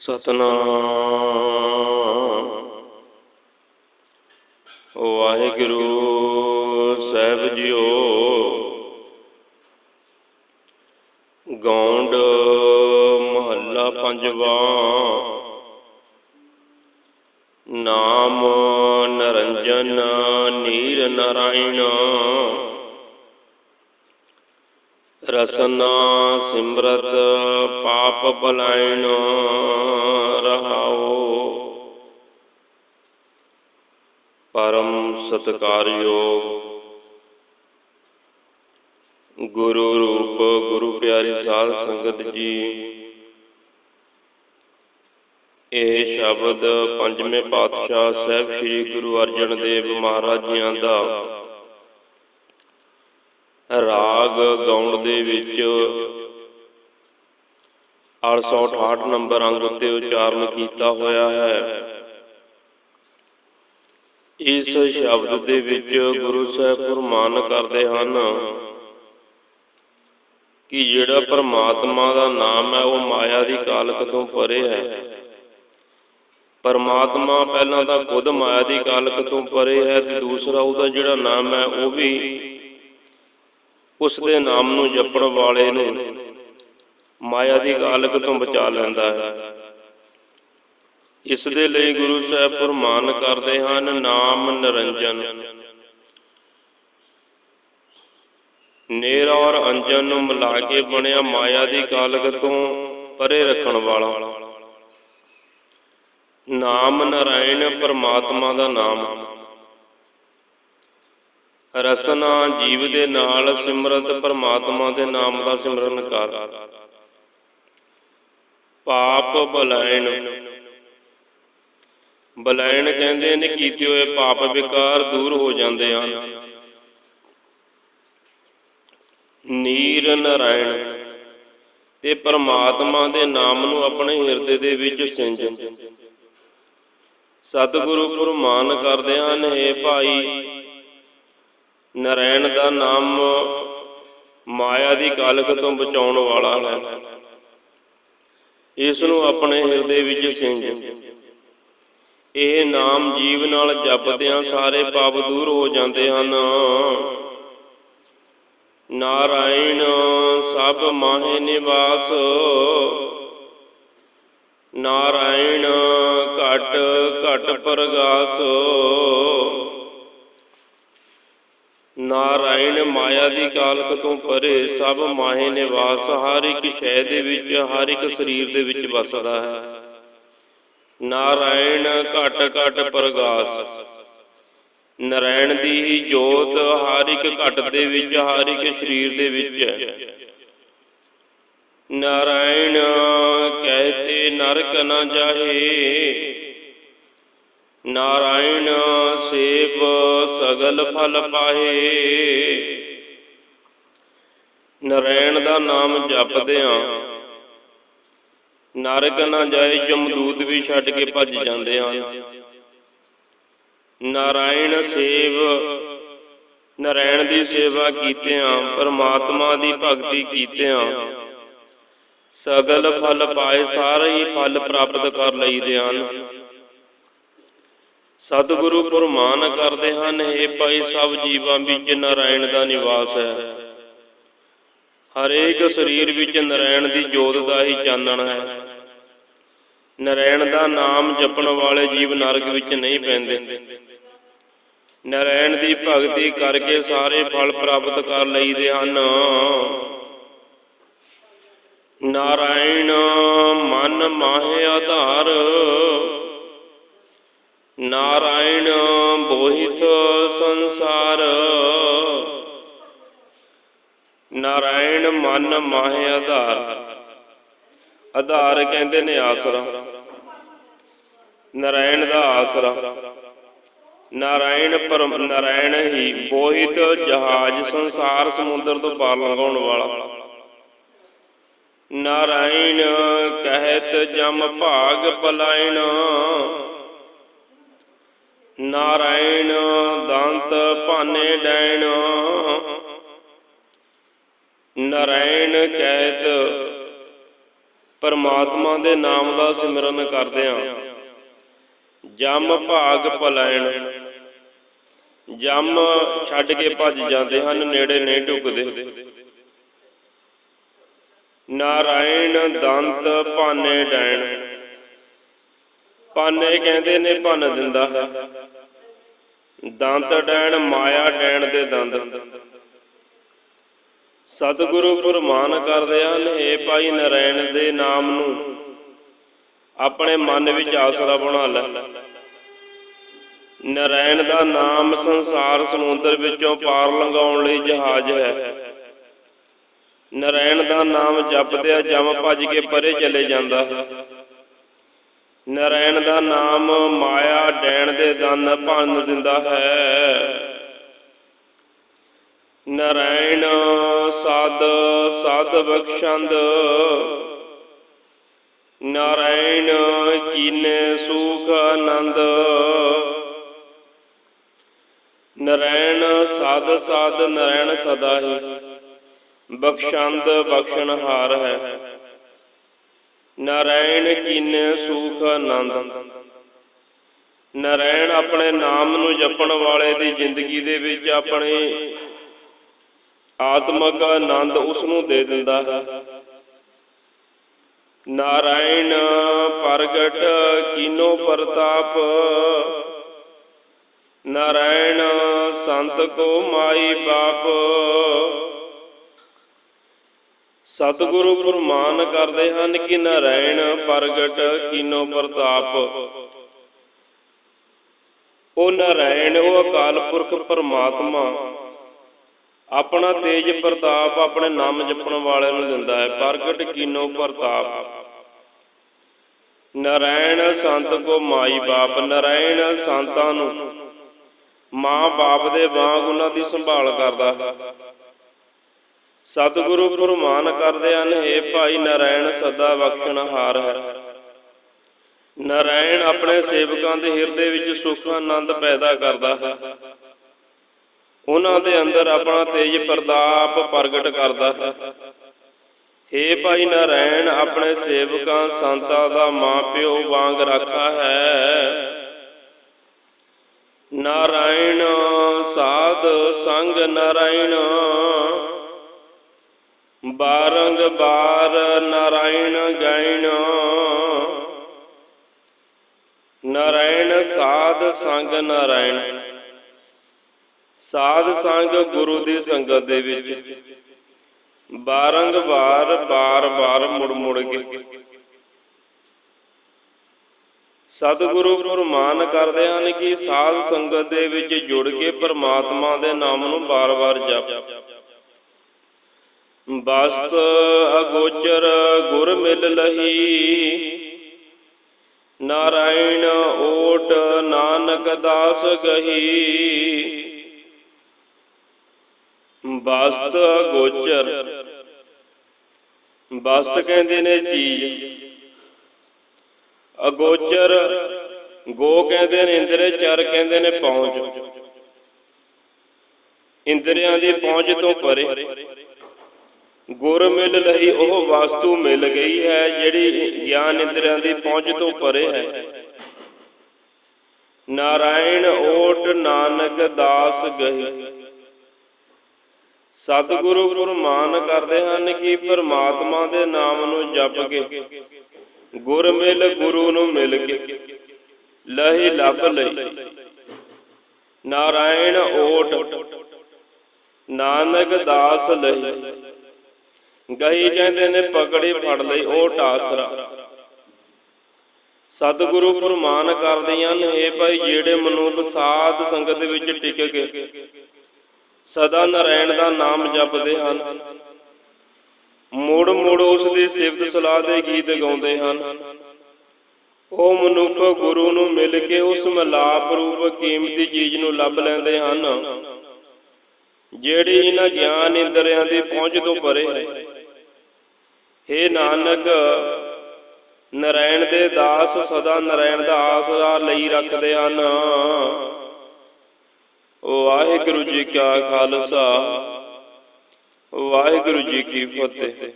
ਸਤਨਾਮ। ਵਾਹਿਗੁਰੂ ਸਾਹਿਬ ਜੀਓ। ਗੌਂਡ ਮਹੱਲਾ ਪੰਜਵਾ। ਨਾਮ ਨਰੰਜਨ ਨੀਰ ਨਾਰਾਇਣ। ਰਸਨਾ ਸਿਮਰਤ ਪਾਪ ਬਲਾਇਣ ਰਹਾਓ। ਪਰਮ ਸਤਕਾਰਯੋਗ ਗੁਰੂ ਰੂਪ ਗੁਰੂ ਪਿਆਰੀ ਸਾਧ ਸੰਗਤ ਜੀ, ਇਹ ਸ਼ਬਦ ਪੰਜਵੇਂ ਪਾਤਸ਼ਾਹ ਸਾਹਿਬ ਸ੍ਰੀ ਗੁਰੂ ਅਰਜਨ ਦੇਵ ਮਹਾਰਾਜ ਜੀਆਂ ਦਾ ਰਾਗ ਗਾਉਣ ਦੇ ਵਿੱਚ 868 ਨੰਬਰ ਅੰਗ ਉੱਤੇ ਉਚਾਰਨ ਕੀਤਾ ਹੋਇਆ ਹੈ। ਇਸ ਸ਼ਬਦ ਦੇ ਵਿੱਚ ਗੁਰੂ ਸਾਹਿਬ ਫਰਮਾਨ ਕਰਦੇ ਹਨ ਕਿ ਜਿਹੜਾ ਪਰਮਾਤਮਾ ਦਾ ਨਾਮ ਹੈ, ਉਹ ਮਾਇਆ ਦੀ ਕਾਲਕ ਤੋਂ ਪਰੇ ਹੈ। ਪਰਮਾਤਮਾ ਪਹਿਲਾਂ ਤਾਂ ਖੁਦ ਮਾਇਆ ਦੀ ਕਾਲਕ ਤੋਂ ਪਰੇ ਹੈ ਤੇ ਦੂਸਰਾ ਉਹਦਾ ਜਿਹੜਾ ਨਾਮ ਹੈ, ਉਹ ਵੀ ਉਸ ਦੇ ਨਾਮ ਨੂੰ ਜਪਣ ਵਾਲੇ ਨੂੰ ਮਾਇਆ ਦੀ ਕਾਲਕ ਤੋਂ ਬਚਾ ਲੈਂਦਾ ਹੈ। ਇਸ ਦੇ ਲਈ ਗੁਰੂ ਸਾਹਿਬ ਫਰਮਾਨ ਕਰਦੇ ਹਨ, ਨਾਮ ਨਿਰੰਜਨ। ਨੇਰ ਔਰ ਅੰਜਨ ਨੂੰ ਮਿਲਾ ਕੇ ਬਣਿਆ ਮਾਇਆ ਦੀ ਕਾਲਕ ਤੋਂ ਪਰੇ ਰੱਖਣ ਵਾਲਾ। ਨਾਮ ਨਾਰਾਇਣ ਪਰਮਾਤਮਾ ਦਾ ਨਾਮ। ਰਸਨਾ ਜੀਵ ਦੇ ਨਾਲ ਸਿਮਰਤ ਪਰਮਾਤਮਾ ਦੇ ਨਾਮ ਦਾ ਸਿਮਰਨ ਕਰ। ਪਾਪ ਬਲਾਇਣ ਬਲਾਇਣ ਕਹਿੰਦੇ ਨੇ ਕੀਤੇ ਹੋਏ ਪਾਪ ਵਿਕਾਰ ਦੂਰ ਹੋ ਜਾਂਦੇ ਹਨ। ਨੀਰ ਨਾਰਾਇਣ। ਤੇ ਪਰਮਾਤਮਾ ਦੇ ਨਾਮ ਨੂੰ ਆਪਣੇ ਹਿਰਦੇ ਦੇ ਵਿੱਚ ਸਿੰਜ। ਸਤਿਗੁਰੂ ਫਰਮਾਨ ਕਰਦੇ ਹਨ ਏ ਭਾਈ ਨਾਰਾਇਣ ਦਾ ਨਾਮ ਮਾਇਆ ਦੀ ਕਾਲਕ ਤੋਂ ਬਚਾਉਣ ਵਾਲਾ ਹੈ। ਇਸ ਨੂੰ ਆਪਣੇ ਹਿਰਦੇ ਵਿੱਚ ਸਿੰਜ ਇਹ ਨਾਮ ਜੀਵ ਨਾਲ ਜਪਦਿਆਂ ਸਾਰੇ ਪਾਪ ਦੂਰ ਹੋ ਜਾਂਦੇ ਹਨ। ਨਾਰਾਇਣ ਸਭ ਮਾਹੇ ਨਿਵਾਸ। ਨਾਰਾਇਣ ਘਟ ਘਟ ਪ੍ਰਗਾਸ। ਨਾਰਾਇਣ ਮਾਇਆ ਦੀ ਕਾਲਕ ਤੋਂ ਪਰੇ ਸਭ ਮਾਹੇ ਨਿਵਾਸ, ਹਰ ਇੱਕ ਸ਼ੈ ਦੇ ਵਿੱਚ, ਹਰ ਇੱਕ ਸਰੀਰ ਦੇ ਵਿੱਚ ਵਸਦਾ ਹੈ। ਨਾਰਾਇਣ ਘਟ ਘਟ ਪ੍ਰਗਾਸ। ਨਾਰਾਇਣ ਦੀ ਹੀ ਜੋਤ ਹਰ ਇੱਕ ਘਟ ਦੇ ਵਿੱਚ, ਹਰ ਇੱਕ ਸਰੀਰ ਦੇ ਵਿੱਚ ਹੈ। ਨਾਰਾਇਣ ਕਹਤੇ ਨਰਕ ਨਾ ਜਾਹੇ ਨਾਰਾਇਣ ਸੇਵ ਸਗਲ ਫਲ ਪਾਏ ਨਾਰਾਇਣ ਦਾ ਨਾਮ ਜਪਦਿਆਂ ਨਰਕ ਨਾ ਜਾਏ ਜਮਦੂਤ ਵੀ ਛੱਡ ਕੇ ਭੱਜ ਜਾਂਦੇ ਹਨ ਨਾਰਾਇਣ ਸੇਵ ਨਾਰਾਇਣ ਦੀ ਸੇਵਾ ਕੀਤਿਆਂ, ਪਰਮਾਤਮਾ ਦੀ ਭਗਤੀ ਕੀਤਿਆਂ, ਸਗਲ ਫਲ ਪਾਏ ਸਾਰੇ ਹੀ ਫਲ ਪ੍ਰਾਪਤ ਕਰ ਲਈਦੇ ਹਨ। ਸਤਿਗੁਰੂ ਫਰਮਾਨ ਕਰਦੇ ਹਨ ਇਹ ਭਾਈ ਸਭ ਜੀਵਾਂ ਵਿੱਚ ਨਾਰਾਇਣ ਦਾ ਨਿਵਾਸ ਹੈ। ਹਰੇਕ ਸਰੀਰ ਵਿੱਚ ਨਾਰਾਇਣ ਦੀ ਜੋਤ ਦਾ ਹੀ ਚਾਨਣ ਹੈ। ਨਾਰਾਇਣ ਦਾ ਨਾਮ ਜਪਣ ਵਾਲੇ ਜੀਵ ਨਰਕ ਵਿੱਚ ਨਹੀਂ ਪੈਂਦੇ। ਨਾਰਾਇਣ ਦੀ ਭਗਤੀ ਕਰਕੇ ਸਾਰੇ ਫਲ ਪ੍ਰਾਪਤ ਕਰ ਲਈਦੇ ਹਨ। ਨਾਰਾਇਣ ਮਨ ਮਾਹੇ ਆਧਾਰ। ਨਾਰਾਇਣ ਬੋਹਿਤ ਸੰਸਾਰ। ਨਾਰਾਇਣ ਮਨ ਮਾਹੇ ਆਧਾਰ। ਆਧਾਰ ਕਹਿੰਦੇ ਨੇ ਆਸਰਾ। ਨਾਰਾਇਣ ਦਾ ਆਸਰਾ। ਨਾਰਾਇਣ ਪਰਮ ਨਾਰਾਇਣ ਹੀ ਬੋਹਿਤ ਜਹਾਜ਼ ਸੰਸਾਰ ਸਮੁੰਦਰ ਤੋਂ ਪਾਰ ਲੰਘਾਉਣ ਵਾਲਾ। ਨਾਰਾਇਣ ਕਹਿਤ ਜਮ ਭਾਗ ਪਲਾਇਣ। ਨਾਰਾਇਣ ਦੰਤ ਭਾਨੇ ਡੈਣ। ਨਾਰਾਇਣ ਕੈਦ, ਪਰਮਾਤਮਾ ਦੇ ਨਾਮ ਦਾ ਸਿਮਰਨ ਕਰਦਿਆਂ ਜਮ ਭਾਗ ਪਲਾਇਣ ਜਮ ਛੱਡ ਕੇ ਭੱਜ ਜਾਂਦੇ ਹਨ, ਨੇੜੇ ਨਹੀਂ ਢੁਕਦੇ। ਨਾਰਾਇਣ ਦੰਤ ਭਾਨੇ ਡੈਣ। ਭਾਨੇ ਕਹਿੰਦੇ ਨੇ ਭੰਨ ਦਿੰਦਾ ਦੰਤ ਡੈਣ, ਮਾਇਆ ਡੈਣ ਦੇ ਦੰਦ। ਸਤਿਗੁਰੂ ਫਰਮਾਨ ਕਰਦੇ ਹਨ ਏ ਭਾਈ ਨਰਾਇਣ ਦੇ ਨਾਮ ਨੂੰ। ਆਪਣੇ ਮਨ ਵਿੱਚ ਆਸਰਾ ਬਣਾ ਲੈ। ਨਰਾਇਣ ਦਾ ਨਾਮ ਸੰਸਾਰ ਸਮੁੰਦਰ ਵਿੱਚੋਂ ਪਾਰ ਲੰਘਾਉਣ ਲਈ ਜਹਾਜ਼ ਹੈ। ਨਰਾਇਣ ਦਾ ਨਾਮ ਜਪਦਿਆਂ ਜਮ ਭੱਜ ਕੇ ਪਰੇ ਚਲੇ ਜਾਂਦਾ ਹੈ। ਨਰਾਇਣ ਦਾ ਨਾਮ ਮਾਇਆ ਡੈਣ ਦੇ ਦੰਨ ਭੰਨ ਦਿੰਦਾ ਹੈ ਨਰਾਇਣ ਸਾਧ ਸਾਧ ਬਖਸ਼ੰਦ ਨਾਰਾਇਣ ਕੀਨੇ ਸੁਖ ਆਨੰਦ ਨਰਾਇਣ ਸਾਧ ਸਾਧ ਨਰਾਇਣ ਸਦਾ ਹੀ ਬਖਸ਼ੰਦ ਬਖਸ਼ਣਹਾਰ ਹੈ ਨਾਰਾਇਣ ਕੀਨੇ ਸੁਖ ਆਨੰਦ। ਨਾਰਾਇਣ ਆਪਣੇ ਨਾਮ ਨੂੰ ਜਪਣ ਵਾਲੇ ਦੀ ਜ਼ਿੰਦਗੀ ਦੇ ਵਿੱਚ ਆਪਣੇ ਆਤਮਕ ਆਨੰਦ ਉਸ ਨੂੰ ਦੇ ਦਿੰਦਾ ਹੈ। ਨਾਰਾਇਣ ਪ੍ਰਗਟ ਕੀਨੋ ਪ੍ਰਤਾਪ। ਨਾਰਾਇਣ ਸੰਤ ਕੋ ਮਾਈ ਬਾਪ। ਸਤਿਗੁਰੂ ਗੁਰਮਾਨ ਕਰਦੇ ਹਨ ਕਿ ਨਾਰਾਇਣ ਪ੍ਰਗਟ ਕੀਨੋ ਪ੍ਰਤਾਪ। ਉਹ ਨਾਰਾਇਣ, ਉਹ ਅਕਾਲ ਪੁਰਖ ਪਰਮਾਤਮਾ। ਆਪਣਾ ਤੇਜ ਪ੍ਰਤਾਪ ਆਪਣੇ ਨਾਮ ਜਪਣ ਵਾਲਿਆਂ ਨੂੰ ਦਿੰਦਾ ਹੈ। ਪ੍ਰਗਟ ਕੀਨੋ ਪ੍ਰਤਾਪ। ਨਾਰਾਇਣ ਸੰਤ ਕੋ ਮਾਈ ਬਾਪ। ਨਾਰਾਇਣ ਸੰਤਾਂ ਨੂੰ ਮਾਂ ਬਾਪ ਦੇ ਵਾਂਗ ਉਹਨਾਂ ਦੀ ਸੰਭਾਲ ਕਰਦਾ ਹੈ। ਸਤਿਗੁਰੂ ਫਰਮਾਨ ਕਰਦੇ ਹਨ ਏ ਭਾਈ ਨਾਰਾਇਣ, ਸਦਾ ਬਖਸ਼ਣਹਾਰ ਹੈ। ਨਾਰਾਇਣ ਆਪਣੇ ਸੇਵਕਾਂ ਦੇ ਹਿਰਦੇ ਵਿੱਚ ਸੁਖ, ਆਨੰਦ ਪੈਦਾ ਕਰਦਾ ਹੈ। ਉਹਨਾਂ ਦੇ ਅੰਦਰ ਆਪਣਾ ਤੇਜ ਪ੍ਰਤਾਪ ਪ੍ਰਗਟ ਕਰਦਾ ਹੈ। ਏ ਭਾਈ ਨਾਰਾਇਣ, ਆਪਣੇ ਸੇਵਕਾਂ ਸੰਤਾਂ ਦਾ ਮਾਪਿਓ ਵਾਂਗ ਰੱਖਾ ਹੈ। ਨਾਰਾਇਣ ਸਾਧ ਸੰਗ, ਨਾਰਾਇਣ ਬਾਰੰਗ ਬਾਰ ਨਾਰਾਇਣ ਗਾਇਣ ਨਾਰਾਇਣ ਸਾਧ ਸੰਗ ਨਾਰਾਇਣ। ਸਾਧ ਸੰਗ ਗੁਰੂ ਦੀ ਸੰਗਤ ਦੇ ਵਿੱਚ। ਬਾਰੰਗਵਾਰ ਬਾਰ-ਬਾਰ ਮੁੜ-ਮੁੜ ਕੇ। ਸਤਿਗੁਰੂ ਫਰਮਾਨ ਕਰਦੇ ਹਨ ਕਿ ਸਾਧ ਸੰਗਤ ਦੇ ਵਿੱਚ ਜੁੜ ਕੇ ਪਰਮਾਤਮਾ ਦੇ ਨਾਮ ਨੂੰ ਬਾਰ-ਬਾਰ ਜਪ। ਬਸਤ ਅਗੋਚਰ ਗੁਰ ਮਿਲ ਲਹੀ। ਨਾਰਾਇਣ ਓਟ ਨਾਨਕ ਦਾਸ ਗਹੀ ਬਸਤ ਗੋਚਰ ਬਸਤ ਕਹਿੰਦੇ ਨੇ ਚੀਜ਼। ਅਗੋਚਰ ਗੋ ਕਹਿੰਦੇ ਨੇ ਇੰਦਰੇ, ਚਰ ਕਹਿੰਦੇ ਨੇ ਪਹੁੰਚ। ਇੰਦਰੀਆਂ ਦੀ ਪਹੁੰਚ ਤੋਂ ਪਰੇ। ਗੁਰ ਮਿਲ ਲਈ ਉਹ ਵਸਤੂ ਮਿਲ ਗਈ ਹੈ, ਜਿਹੜੀ ਗਿਆਨ ਇੰਦਰੀਆਂ ਦੀ ਪਹੁੰਚ ਤੋਂ ਪਰੇ ਹੈ। ਨਾਰਾਇਣ ਓਟ ਨਾਨਕ ਦਾਸ ਗਹੀ। ਸਤਿਗੁਰੂ ਗੁਰਮਾਨ ਕਰਦੇ ਹਨ ਕਿ ਪਰਮਾਤਮਾ ਦੇ ਨਾਮ ਨੂੰ ਜਪ ਕੇ, ਗੁਰ ਮਿਲ ਗੁਰੂ ਨੂੰ ਮਿਲ ਕੇ, ਲਹੀ ਲੱਭ ਲਈ। ਨਾਰਾਇਣ ਓਟ ਨਾਨਕ ਦਾਸ ਲਈ ਗਈ ਕਹਿੰਦੇ ਨੇ ਪਕੜੀ ਫੜ ਲਈ ਓਟ ਆਸਰਾ ਸਤਿਗੁਰੂ ਫਰਮਾਨ ਕਰਦੀਆਂ ਨੇ ਇਹ ਭਾਈ ਜਿਹੜੇ ਮਨੁੱਖ ਸਾਧ ਸੰਗਤ ਵਿੱਚ ਟਿਕ ਕੇ ਸਦਾ ਨਾਰਾਇਣ ਦਾ ਨਾਮ ਜਪਦੇ ਹਨ। ਮੁੜ ਮੁੜ ਉਸ ਦੀ ਸਿਫਤ ਸਲਾਹ ਦੇ ਗੀਤ ਗਾਉਂਦੇ ਹਨ। ਉਹ ਮਨੁੱਖ ਗੁਰੂ ਨੂੰ ਮਿਲ ਕੇ ਉਸ ਮਲਾਪ ਰੂਪ ਕੀਮਤੀ ਚੀਜ਼ ਨੂੰ ਲੱਭ ਲੈਂਦੇ ਹਨ, ਜਿਹੜੀ ਇਹਨਾਂ ਗਿਆਨ ਇੰਦਰੀਆਂ ਦੀ ਪਹੁੰਚ ਤੋਂ ਪਰੇ ਹੈ। हे ਨਾਨਕ ਨਰਾਇਣ ਦੇ ਦਾਸ ਸਦਾ ਨਰਾਇਣ ਦਾ ਆਸਰਾ ਲਈ ਰੱਖਦੇ ਹਨ। ਵਾਹਿਗੁਰੂ ਜੀ ਕਾ ਖਾਲਸਾ ਵਾਹਿਗੁਰੂ ਜੀ ਕੀ ਫਤਿਹ।